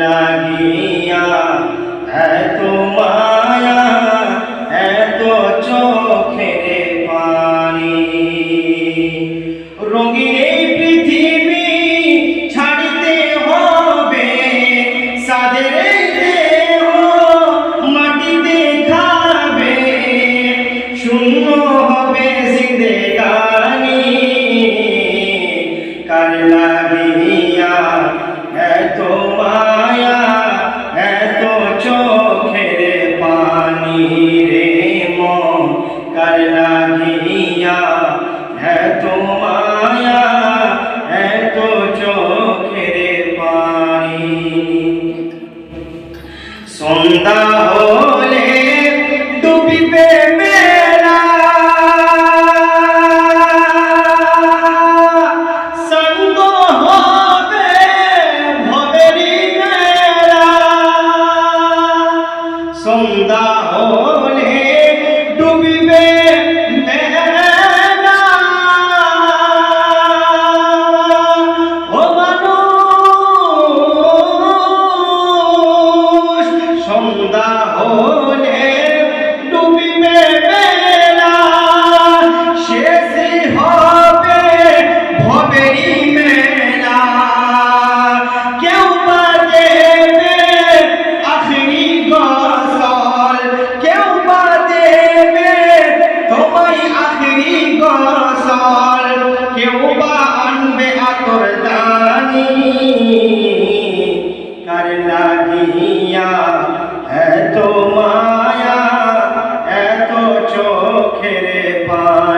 লাগিয়া এত মায়া সন্ধ্যা হলে সন্ধ্যা হলে ডুবিবে বেলা। শেষে হবে ভবেরি মেলা। কেউ বা দেবে আখরি গসল কেউ বা দেবে তোমায় আখরি গসল কেউ বা আনবে আকর দানি।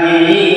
দিন